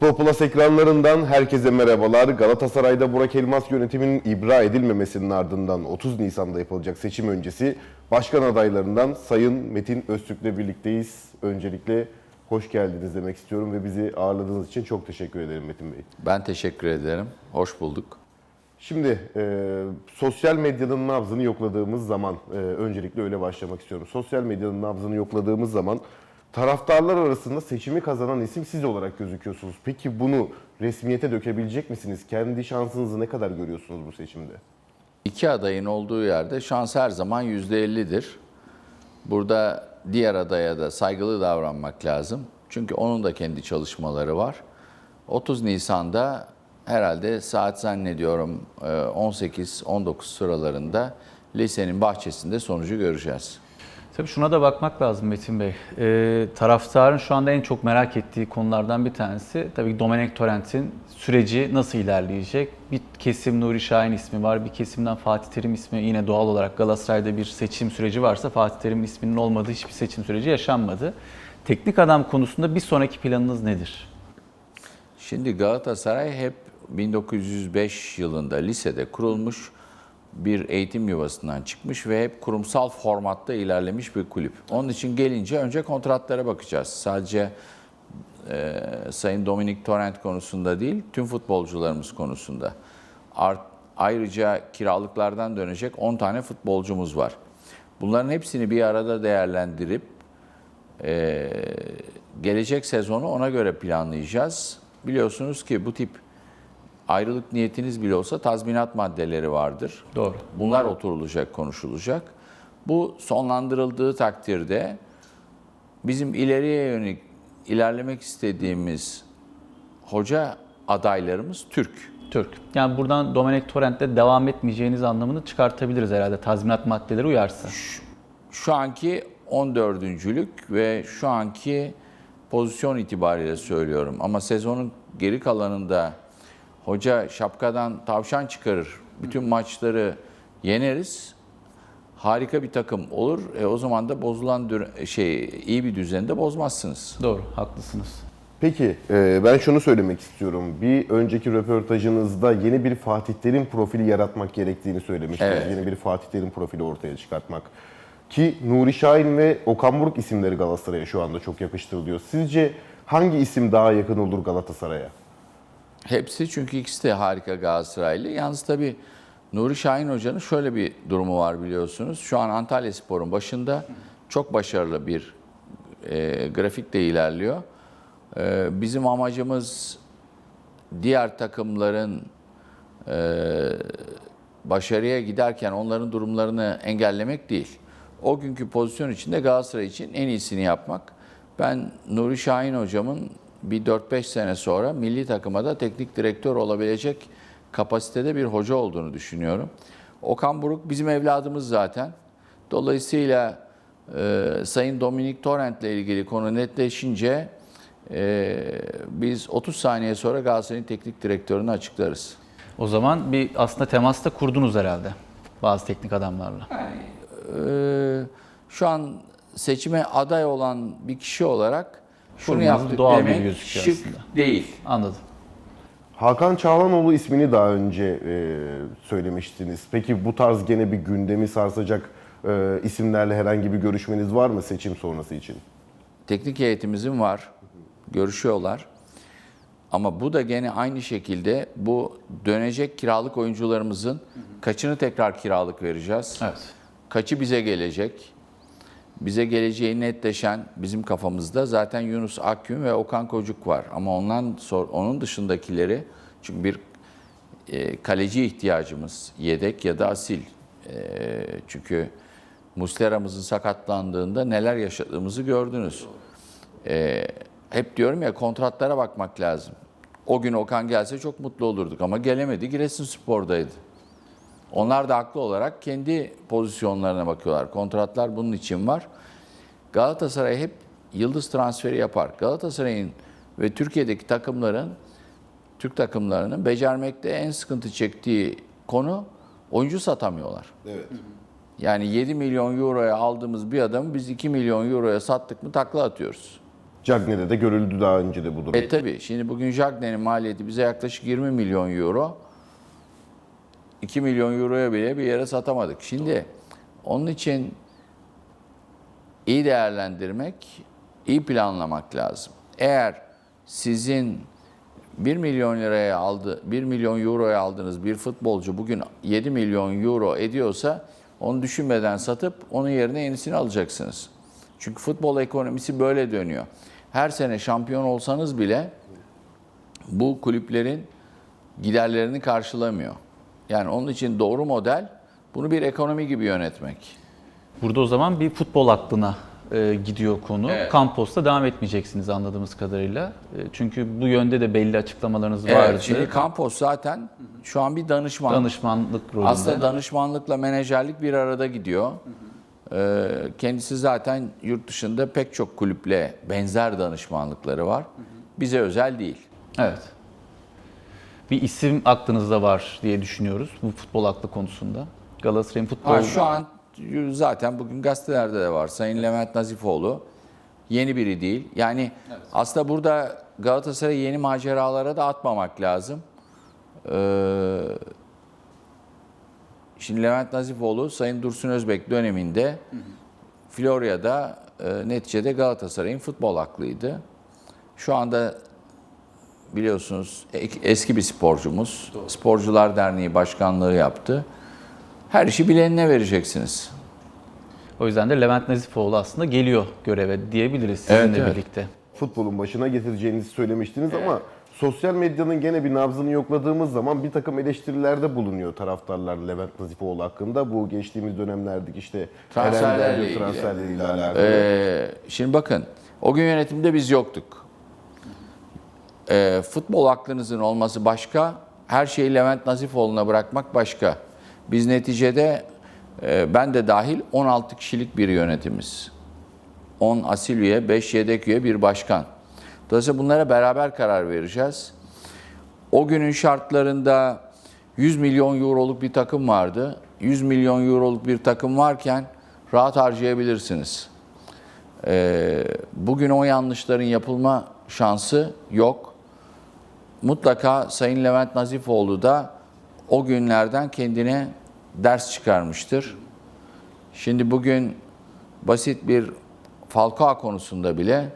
Futbol Plus ekranlarından herkese merhabalar. Galatasaray'da Burak Elmas yönetiminin ibra edilmemesinin ardından 30 Nisan'da yapılacak seçim öncesi başkan adaylarından Sayın Metin Öztürk'le birlikteyiz. Öncelikle hoş geldiniz demek istiyorum ve bizi ağırladığınız için çok teşekkür ederim Metin Bey. Ben teşekkür ederim. Hoş bulduk. Şimdi e, sosyal medyanın nabzını yokladığımız zaman, e, öncelikle öyle başlamak istiyorum. Sosyal medyanın nabzını yokladığımız zaman taraftarlar arasında seçimi kazanan isim siz olarak gözüküyorsunuz. Peki bunu resmiyete dökebilecek misiniz? Kendi şansınızı ne kadar görüyorsunuz bu seçimde? İki adayın olduğu yerde şans her zaman %50'dir. Burada diğer adaya da saygılı davranmak lazım. Çünkü onun da kendi çalışmaları var. 30 Nisan'da herhalde saat zannediyorum e, 18-19 sıralarında lisenin bahçesinde sonucu göreceğiz. Tabii şuna da bakmak lazım Metin Bey. Ee, taraftarın şu anda en çok merak ettiği konulardan bir tanesi tabii Domenek Torrent'in süreci nasıl ilerleyecek? Bir kesim Nuri Şahin ismi var, bir kesimden Fatih Terim ismi yine doğal olarak Galatasaray'da bir seçim süreci varsa Fatih Terim'in isminin olmadığı hiçbir seçim süreci yaşanmadı. Teknik adam konusunda bir sonraki planınız nedir? Şimdi Galatasaray hep 1905 yılında lisede kurulmuş bir eğitim yuvasından çıkmış ve hep kurumsal formatta ilerlemiş bir kulüp. Onun için gelince önce kontratlara bakacağız. Sadece e, Sayın Dominik Torrent konusunda değil, tüm futbolcularımız konusunda. Art, ayrıca kiralıklardan dönecek 10 tane futbolcumuz var. Bunların hepsini bir arada değerlendirip e, gelecek sezonu ona göre planlayacağız. Biliyorsunuz ki bu tip ayrılık niyetiniz bile olsa tazminat maddeleri vardır. Doğru. Bunlar oturulacak, konuşulacak. Bu sonlandırıldığı takdirde bizim ileriye yönelik ilerlemek istediğimiz hoca adaylarımız Türk. Türk. Yani buradan Domenek Torrent'te devam etmeyeceğiniz anlamını çıkartabiliriz herhalde tazminat maddeleri uyarsa. Şu anki 14.lük ve şu anki pozisyon itibariyle söylüyorum. Ama sezonun geri kalanında hoca şapkadan tavşan çıkarır. Bütün maçları yeneriz. Harika bir takım olur. E, o zaman da bozulan şey iyi bir düzende bozmazsınız. Doğru, haklısınız. Peki e, ben şunu söylemek istiyorum. Bir önceki röportajınızda yeni bir Fatih Terim profili yaratmak gerektiğini söylemiştiniz. Evet. Yeni bir Fatih Terim profili ortaya çıkartmak. Ki Nuri Şahin ve Okan Buruk isimleri Galatasaray'a şu anda çok yakıştırılıyor. Sizce hangi isim daha yakın olur Galatasaray'a? Hepsi çünkü ikisi de harika Galatasaraylı. Yalnız tabii Nuri Şahin Hoca'nın şöyle bir durumu var biliyorsunuz. Şu an Antalya Spor'un başında çok başarılı bir e, grafikte ilerliyor. E, bizim amacımız diğer takımların e, başarıya giderken onların durumlarını engellemek değil. O günkü pozisyon içinde Galatasaray için en iyisini yapmak. Ben Nuri Şahin hocamın bir 4-5 sene sonra milli takıma da teknik direktör olabilecek kapasitede bir hoca olduğunu düşünüyorum. Okan Buruk bizim evladımız zaten. Dolayısıyla e, Sayın Dominik Torrent ile ilgili konu netleşince e, biz 30 saniye sonra Galatasaray'ın teknik direktörünü açıklarız. O zaman bir aslında temasta kurdunuz herhalde bazı teknik adamlarla. Ee, şu an seçime aday olan bir kişi olarak şunu Kurmanız yaptık doğal gibi demek gözüküyor şık aslında. değil. Anladım. Hakan Çağlanoğlu ismini daha önce e, söylemiştiniz. Peki bu tarz gene bir gündemi sarsacak e, isimlerle herhangi bir görüşmeniz var mı seçim sonrası için? Teknik heyetimizin var, görüşüyorlar. Ama bu da gene aynı şekilde bu dönecek kiralık oyuncularımızın kaçını tekrar kiralık vereceğiz? Evet. Kaçı bize gelecek? Bize geleceği netleşen bizim kafamızda zaten Yunus Akgün ve Okan Kocuk var. Ama ondan sonra onun dışındakileri çünkü bir e, kaleci ihtiyacımız yedek ya da asil. E, çünkü Muslera'mızın sakatlandığında neler yaşadığımızı gördünüz. E, hep diyorum ya kontratlara bakmak lazım. O gün Okan gelse çok mutlu olurduk ama gelemedi. Giresunspor'daydı. Onlar da haklı olarak kendi pozisyonlarına bakıyorlar. Kontratlar bunun için var. Galatasaray hep yıldız transferi yapar. Galatasaray'ın ve Türkiye'deki takımların, Türk takımlarının becermekte en sıkıntı çektiği konu oyuncu satamıyorlar. Evet. Yani 7 milyon euroya aldığımız bir adamı biz 2 milyon euroya sattık mı takla atıyoruz. Cagney'de de görüldü daha önce de bu durum. E tabi şimdi bugün Jagne'nin maliyeti bize yaklaşık 20 milyon euro. 2 milyon euroya bile bir yere satamadık. Şimdi onun için iyi değerlendirmek, iyi planlamak lazım. Eğer sizin 1 milyon liraya aldı, 1 milyon euroya aldığınız bir futbolcu bugün 7 milyon euro ediyorsa onu düşünmeden satıp onun yerine yenisini alacaksınız. Çünkü futbol ekonomisi böyle dönüyor. Her sene şampiyon olsanız bile bu kulüplerin giderlerini karşılamıyor. Yani onun için doğru model bunu bir ekonomi gibi yönetmek. Burada o zaman bir futbol aklına e, gidiyor konu. Evet. Kampos'ta devam etmeyeceksiniz anladığımız kadarıyla. E, çünkü bu yönde de belli açıklamalarınız vardı. Evet, şimdi Campos zaten şu an bir danışman. Danışmanlık rolünde. Aslında danışmanlıkla menajerlik bir arada gidiyor. Ee, kendisi zaten yurt dışında pek çok kulüple benzer danışmanlıkları var. Bize özel değil. Evet. Bir isim aklınızda var diye düşünüyoruz bu futbol aklı konusunda. Galatasaray'ın futbol... Ha, şu an zaten bugün gazetelerde de var. Sayın Levent Nazifoğlu yeni biri değil. Yani aslında burada Galatasaray'ı yeni maceralara da atmamak lazım. Ee, şimdi Levent Nazifoğlu Sayın Dursun Özbek döneminde Florya'da e, neticede Galatasaray'ın futbol aklıydı. Şu anda biliyorsunuz ek- eski bir sporcumuz. Sporcular Derneği Başkanlığı yaptı. Her işi bilenine vereceksiniz. O yüzden de Levent Nazifoğlu aslında geliyor göreve diyebiliriz sizinle Evet, evet. birlikte. Futbolun başına getireceğinizi söylemiştiniz ama sosyal medyanın gene bir nabzını yokladığımız zaman bir takım eleştirilerde bulunuyor taraftarlar Levent Nazifoğlu hakkında. Bu geçtiğimiz dönemlerdeki işte Transferlerle ilgili. Ee, şimdi bakın, o gün yönetimde biz yoktuk. Ee, futbol aklınızın olması başka, her şeyi Levent Nazifoğlu'na bırakmak başka. Biz neticede, e, ben de dahil 16 kişilik bir yönetimiz. 10 asil üye, 5 yedek üye, bir başkan. Dolayısıyla bunlara beraber karar vereceğiz. O günün şartlarında 100 milyon euroluk bir takım vardı. 100 milyon euroluk bir takım varken rahat harcayabilirsiniz. Ee, bugün o yanlışların yapılma şansı yok. Mutlaka Sayın Levent Nazifoğlu da o günlerden kendine ders çıkarmıştır. Şimdi bugün basit bir Falcao konusunda bile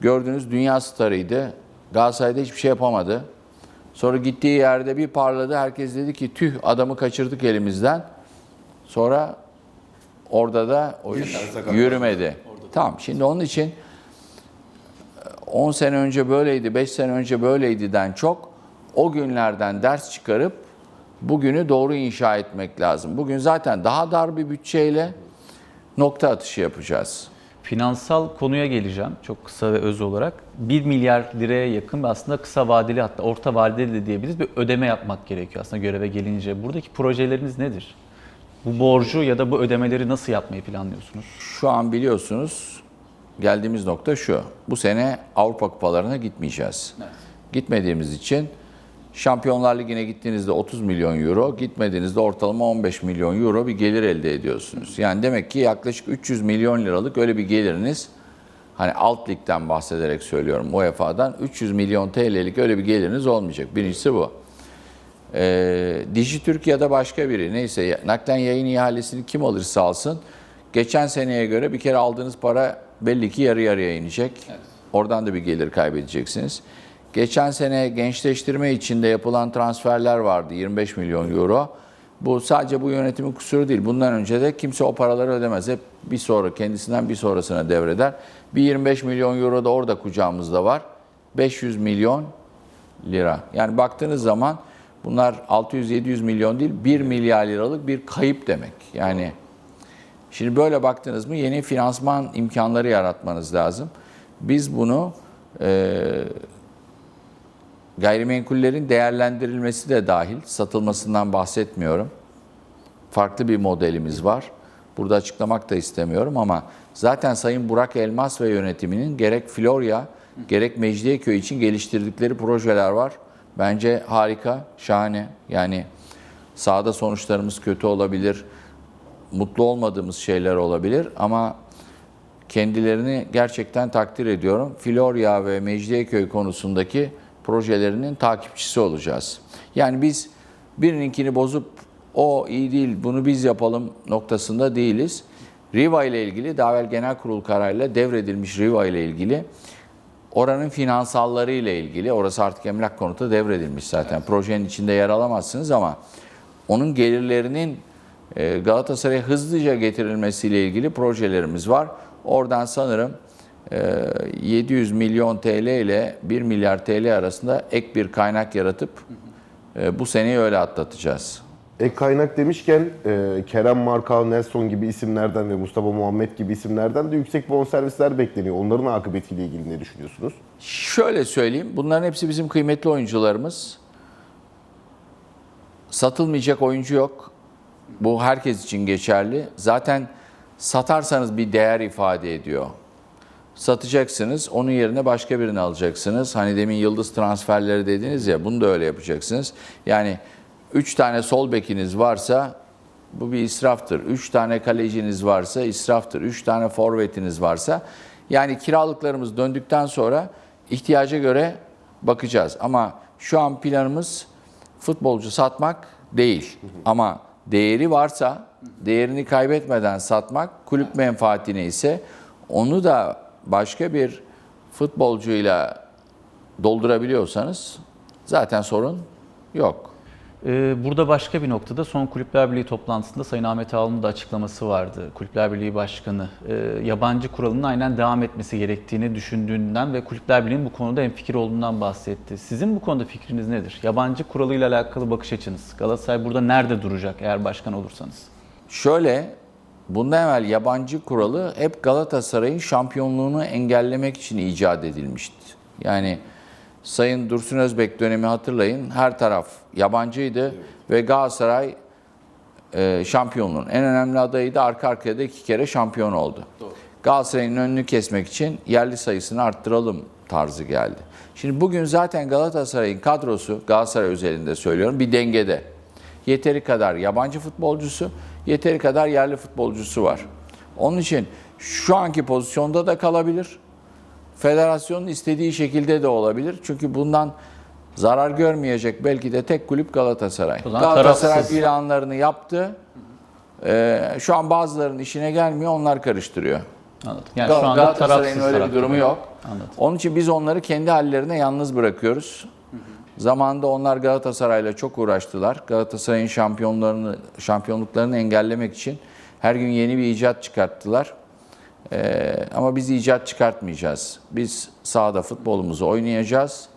gördüğünüz dünya starıydı. Galatasaray'da hiçbir şey yapamadı. Sonra gittiği yerde bir parladı. Herkes dedi ki tüh adamı kaçırdık elimizden. Sonra orada da o iş yürümedi. Tamam şimdi onun için 10 sene önce böyleydi, 5 sene önce böyleydi'den çok o günlerden ders çıkarıp bugünü doğru inşa etmek lazım. Bugün zaten daha dar bir bütçeyle nokta atışı yapacağız. Finansal konuya geleceğim çok kısa ve öz olarak. 1 milyar liraya yakın aslında kısa vadeli hatta orta vadeli de diyebiliriz bir ödeme yapmak gerekiyor aslında göreve gelince. Buradaki projeleriniz nedir? Bu borcu ya da bu ödemeleri nasıl yapmayı planlıyorsunuz? Şu an biliyorsunuz geldiğimiz nokta şu. Bu sene Avrupa Kupalarına gitmeyeceğiz. Gitmediğimiz için Şampiyonlar Ligi'ne gittiğinizde 30 milyon euro, gitmediğinizde ortalama 15 milyon euro bir gelir elde ediyorsunuz. Yani demek ki yaklaşık 300 milyon liralık öyle bir geliriniz hani alt ligden bahsederek söylüyorum UEFA'dan 300 milyon TL'lik öyle bir geliriniz olmayacak. Birincisi bu. Ee, Dijitürk ya da başka biri neyse naklen yayın ihalesini kim alırsa alsın geçen seneye göre bir kere aldığınız para belli ki yarı yarıya inecek. Oradan da bir gelir kaybedeceksiniz. Geçen sene gençleştirme içinde yapılan transferler vardı 25 milyon euro. Bu sadece bu yönetimin kusuru değil. Bundan önce de kimse o paraları ödemez. Hep bir sonra kendisinden bir sonrasına devreder. Bir 25 milyon euro da orada kucağımızda var. 500 milyon lira. Yani baktığınız zaman bunlar 600-700 milyon değil 1 milyar liralık bir kayıp demek. Yani şimdi böyle baktınız mı yeni finansman imkanları yaratmanız lazım. Biz bunu e, gayrimenkullerin değerlendirilmesi de dahil satılmasından bahsetmiyorum. Farklı bir modelimiz var. Burada açıklamak da istemiyorum ama zaten Sayın Burak Elmas ve yönetiminin gerek Florya gerek Mecidiyeköy için geliştirdikleri projeler var. Bence harika, şahane. Yani sahada sonuçlarımız kötü olabilir, mutlu olmadığımız şeyler olabilir ama kendilerini gerçekten takdir ediyorum. Florya ve Mecidiyeköy konusundaki projelerinin takipçisi olacağız. Yani biz birininkini bozup o iyi değil bunu biz yapalım noktasında değiliz. Riva ile ilgili daha evvel genel kurul kararıyla devredilmiş Riva ile ilgili oranın finansalları ile ilgili orası artık emlak konutu devredilmiş zaten. Projenin içinde yer alamazsınız ama onun gelirlerinin Galatasaray'a hızlıca getirilmesiyle ilgili projelerimiz var. Oradan sanırım e, 700 milyon TL ile 1 milyar TL arasında ek bir kaynak yaratıp e, bu seneyi öyle atlatacağız. Ek kaynak demişken e, Kerem Markal, Nelson gibi isimlerden ve Mustafa Muhammed gibi isimlerden de yüksek bonservisler bekleniyor. Onların akıbetiyle ilgili ne düşünüyorsunuz? Şöyle söyleyeyim, bunların hepsi bizim kıymetli oyuncularımız. Satılmayacak oyuncu yok. Bu herkes için geçerli. Zaten satarsanız bir değer ifade ediyor. Satacaksınız, onun yerine başka birini alacaksınız. Hani demin yıldız transferleri dediniz ya, bunu da öyle yapacaksınız. Yani 3 tane sol bekiniz varsa bu bir israftır. 3 tane kaleciniz varsa israftır. 3 tane forvetiniz varsa yani kiralıklarımız döndükten sonra ihtiyaca göre bakacağız. Ama şu an planımız futbolcu satmak değil. Ama değeri varsa değerini kaybetmeden satmak, kulüp menfaatine ise onu da başka bir futbolcuyla doldurabiliyorsanız zaten sorun yok. Ee, Burada başka bir noktada son Kulüpler Birliği toplantısında Sayın Ahmet Ağaoğlu'nun da açıklaması vardı. Kulüpler Birliği Başkanı e, yabancı kuralının aynen devam etmesi gerektiğini düşündüğünden ve Kulüpler Birliği'nin bu konuda fikir olduğundan bahsetti. Sizin bu konuda fikriniz nedir? Yabancı kuralıyla alakalı bakış açınız. Galatasaray burada nerede duracak eğer başkan olursanız? Şöyle, bundan evvel yabancı kuralı hep Galatasaray'ın şampiyonluğunu engellemek için icat edilmişti. Yani Sayın Dursun Özbek dönemi hatırlayın, her taraf yabancıydı ve Galatasaray e, şampiyonluğun en önemli adayıydı. Arka arkaya da iki kere şampiyon oldu. Galatasaray'ın önünü kesmek için yerli sayısını arttıralım tarzı geldi. Şimdi bugün zaten Galatasaray'ın kadrosu, Galatasaray özelinde söylüyorum, bir dengede. Yeteri kadar yabancı futbolcusu, yeteri kadar yerli futbolcusu var. Onun için şu anki pozisyonda da kalabilir. Federasyonun istediği şekilde de olabilir. Çünkü bundan zarar görmeyecek belki de tek kulüp Galatasaray. Galatasaray tarafsız. planlarını yaptı. Ee, şu an bazılarının işine gelmiyor, onlar karıştırıyor. Anladım. Yani Gal- şu anda Galatasaray'ın tarafsız öyle bir durumu yok. Anladım. Onun için biz onları kendi hallerine yalnız bırakıyoruz. Zamanında onlar Galatasaray'la çok uğraştılar. Galatasaray'ın şampiyonlarını, şampiyonluklarını engellemek için her gün yeni bir icat çıkarttılar. Ee, ama biz icat çıkartmayacağız. Biz sahada futbolumuzu oynayacağız.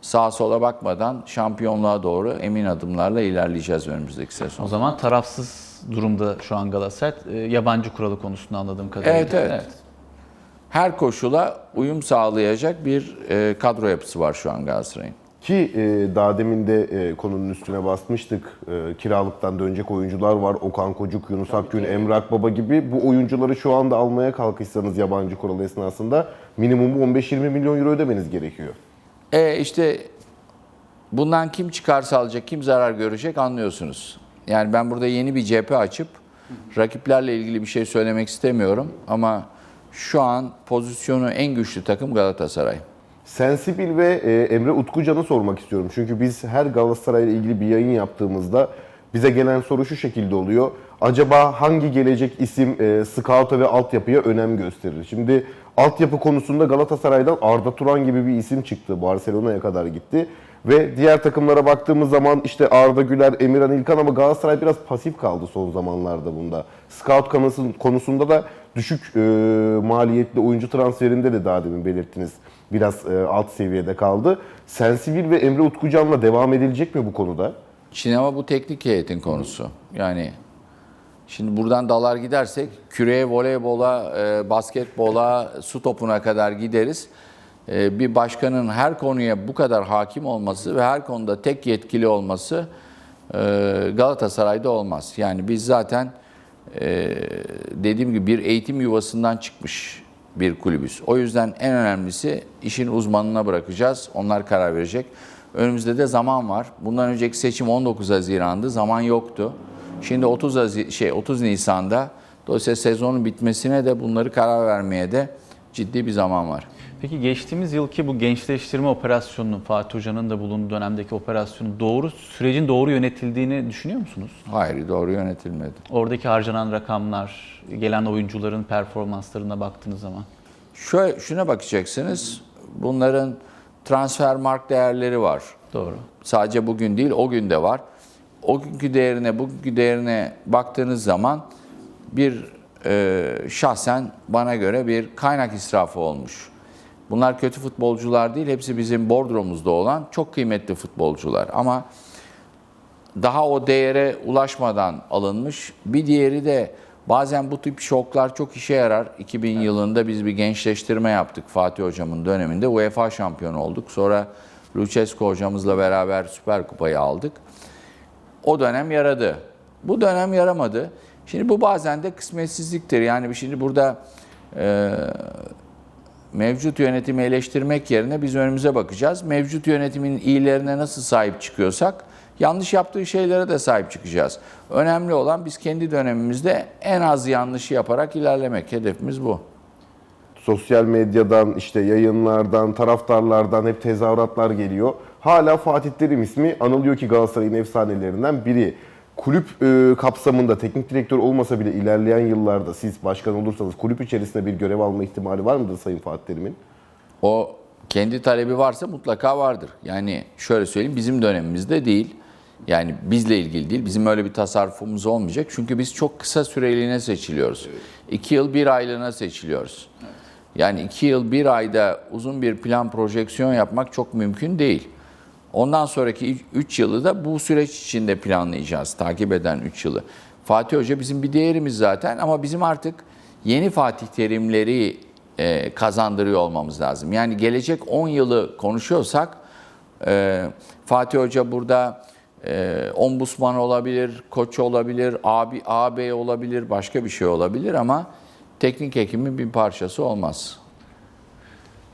Sağa sola bakmadan şampiyonluğa doğru emin adımlarla ilerleyeceğiz önümüzdeki sezon. O zaman tarafsız durumda şu an Galatasaray. E, yabancı kuralı konusunda anladığım kadarıyla. Evet, evet. Her koşula uyum sağlayacak bir e, kadro yapısı var şu an Galatasaray'ın. Ki e, daha demin de e, konunun üstüne basmıştık. E, kiralıktan dönecek oyuncular var. Okan Kocuk, Yunus Akgün, Emre Akbaba gibi. Bu oyuncuları şu anda almaya kalkışsanız yabancı kural esnasında minimum 15-20 milyon euro ödemeniz gerekiyor. E işte bundan kim çıkarsa alacak, kim zarar görecek anlıyorsunuz. Yani ben burada yeni bir cephe açıp rakiplerle ilgili bir şey söylemek istemiyorum ama şu an pozisyonu en güçlü takım Galatasaray. Sensibil ve e, Emre Utkucan'ı sormak istiyorum. Çünkü biz her Galatasaray ile ilgili bir yayın yaptığımızda bize gelen soru şu şekilde oluyor. Acaba hangi gelecek isim e, scout'a ve altyapıya önem gösterir? Şimdi altyapı konusunda Galatasaray'dan Arda Turan gibi bir isim çıktı. Barcelona'ya kadar gitti. Ve diğer takımlara baktığımız zaman işte Arda Güler, Emirhan İlkan ama Galatasaray biraz pasif kaldı son zamanlarda bunda. Scout konusu- konusunda da düşük e, maliyetli oyuncu transferinde de daha demin belirttiniz. Biraz e, alt seviyede kaldı. Sensibil ve Emre Utkucan'la devam edilecek mi bu konuda? Şimdi ama bu teknik heyetin konusu. Yani şimdi buradan dalar gidersek küreye, voleybola, e, basketbola, su topuna kadar gideriz. E, bir başkanın her konuya bu kadar hakim olması ve her konuda tek yetkili olması e, Galatasaray'da olmaz. Yani biz zaten e, dediğim gibi bir eğitim yuvasından çıkmış bir kulübüz. O yüzden en önemlisi işin uzmanına bırakacağız. Onlar karar verecek. Önümüzde de zaman var. Bundan önceki seçim 19 Haziran'dı. Zaman yoktu. Şimdi 30 Hazi- şey 30 Nisan'da Dolayısıyla sezonun bitmesine de bunları karar vermeye de ciddi bir zaman var. Peki geçtiğimiz yılki bu gençleştirme operasyonunun Fatih Hoca'nın da bulunduğu dönemdeki operasyonun doğru sürecin doğru yönetildiğini düşünüyor musunuz? Hayır doğru yönetilmedi. Oradaki harcanan rakamlar, gelen oyuncuların performanslarına baktığınız zaman. Şöyle, şuna bakacaksınız. Bunların transfer mark değerleri var. Doğru. Sadece bugün değil o gün de var. O günkü değerine bugünkü değerine baktığınız zaman bir e, şahsen bana göre bir kaynak israfı olmuş. Bunlar kötü futbolcular değil, hepsi bizim bordromuzda olan çok kıymetli futbolcular. Ama daha o değere ulaşmadan alınmış. Bir diğeri de bazen bu tip şoklar çok işe yarar. 2000 yılında biz bir gençleştirme yaptık Fatih Hocam'ın döneminde. UEFA şampiyonu olduk. Sonra Lucescu hocamızla beraber Süper Kupayı aldık. O dönem yaradı. Bu dönem yaramadı. Şimdi bu bazen de kısmetsizliktir. Yani şimdi burada e, mevcut yönetimi eleştirmek yerine biz önümüze bakacağız. Mevcut yönetimin iyilerine nasıl sahip çıkıyorsak yanlış yaptığı şeylere de sahip çıkacağız. Önemli olan biz kendi dönemimizde en az yanlışı yaparak ilerlemek. Hedefimiz bu. Sosyal medyadan, işte yayınlardan, taraftarlardan hep tezahüratlar geliyor. Hala Fatih Terim ismi anılıyor ki Galatasaray'ın efsanelerinden biri. Kulüp e, kapsamında teknik direktör olmasa bile ilerleyen yıllarda siz başkan olursanız kulüp içerisinde bir görev alma ihtimali var mıdır Sayın Fatih Terim'in? O kendi talebi varsa mutlaka vardır. Yani şöyle söyleyeyim bizim dönemimizde değil. Yani bizle ilgili değil. Bizim öyle bir tasarrufumuz olmayacak. Çünkü biz çok kısa süreliğine seçiliyoruz. İki yıl bir aylığına seçiliyoruz. Yani iki yıl bir ayda uzun bir plan projeksiyon yapmak çok mümkün değil. Ondan sonraki 3 yılı da bu süreç içinde planlayacağız. Takip eden 3 yılı. Fatih Hoca bizim bir değerimiz zaten ama bizim artık yeni Fatih Terimleri e, kazandırıyor olmamız lazım. Yani gelecek 10 yılı konuşuyorsak e, Fatih Hoca burada e, ombudsman olabilir, koç olabilir, abi ağabey olabilir, başka bir şey olabilir ama teknik ekimin bir parçası olmaz.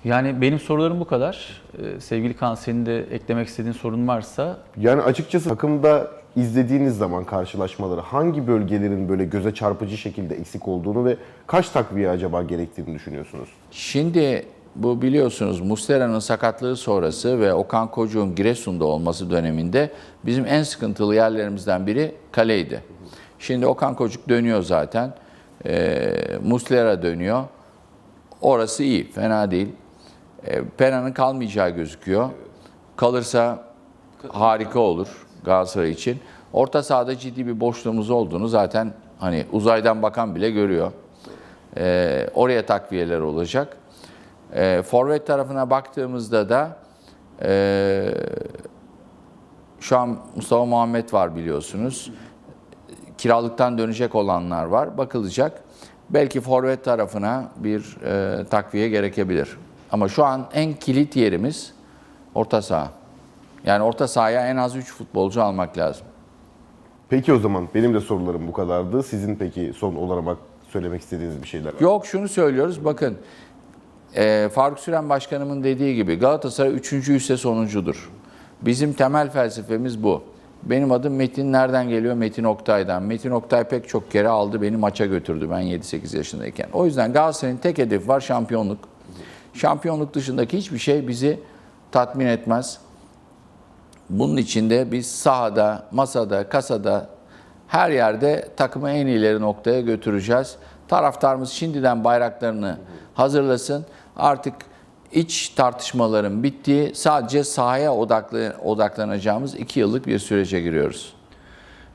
Yani benim sorularım bu kadar. Ee, sevgili Kaan senin de eklemek istediğin sorun varsa Yani açıkçası takımda izlediğiniz zaman karşılaşmaları hangi bölgelerin böyle göze çarpıcı şekilde eksik olduğunu ve kaç takviye acaba gerektiğini düşünüyorsunuz? Şimdi bu biliyorsunuz Muslera'nın sakatlığı sonrası ve Okan Kocuğ'un Giresun'da olması döneminde bizim en sıkıntılı yerlerimizden biri kaleydi. Şimdi Okan Kocuk dönüyor zaten. Ee, Muslera dönüyor. Orası iyi, fena değil. Ee, Pena'nın kalmayacağı gözüküyor. Kalırsa harika olur Galatasaray için. Orta sahada ciddi bir boşluğumuz olduğunu zaten hani uzaydan bakan bile görüyor. Ee, oraya takviyeler olacak. Ee, forvet tarafına baktığımızda da e, şu an Mustafa Muhammed var biliyorsunuz. Kiralıktan dönecek olanlar var. Bakılacak. Belki forvet tarafına bir e, takviye gerekebilir. Ama şu an en kilit yerimiz orta saha. Yani orta sahaya en az 3 futbolcu almak lazım. Peki o zaman benim de sorularım bu kadardı. Sizin peki son olarak söylemek istediğiniz bir şeyler var mı? Yok şunu söylüyoruz bakın e, Faruk Süren Başkanımın dediği gibi Galatasaray üçüncü ise sonuncudur. Bizim temel felsefemiz bu. Benim adım Metin nereden geliyor? Metin Oktay'dan. Metin Oktay pek çok kere aldı beni maça götürdü ben 7-8 yaşındayken. O yüzden Galatasaray'ın tek hedefi var şampiyonluk. Şampiyonluk dışındaki hiçbir şey bizi tatmin etmez. Bunun içinde biz sahada, masada, kasada her yerde takımı en ileri noktaya götüreceğiz. Taraftarımız şimdiden bayraklarını hazırlasın. Artık iç tartışmaların bittiği sadece sahaya odaklı, odaklanacağımız iki yıllık bir sürece giriyoruz.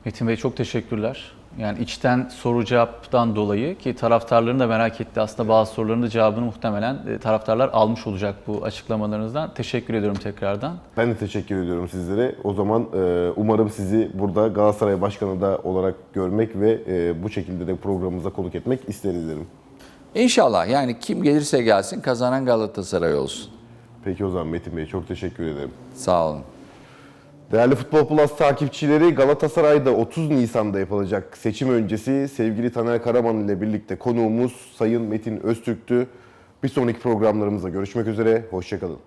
Metin Bey çok teşekkürler. Yani içten soru cevaptan dolayı ki taraftarların da merak etti. Aslında bazı soruların da cevabını muhtemelen e, taraftarlar almış olacak bu açıklamalarınızdan. Teşekkür ediyorum tekrardan. Ben de teşekkür ediyorum sizlere. O zaman e, umarım sizi burada Galatasaray Başkanı da olarak görmek ve e, bu şekilde de programımıza konuk etmek isteriz derim. İnşallah yani kim gelirse gelsin kazanan Galatasaray olsun. Peki o zaman Metin Bey çok teşekkür ederim. Sağ olun. Değerli Futbol Plus takipçileri Galatasaray'da 30 Nisan'da yapılacak seçim öncesi sevgili Taner Karaman ile birlikte konuğumuz Sayın Metin Öztürk'tü. Bir sonraki programlarımızda görüşmek üzere, hoşçakalın.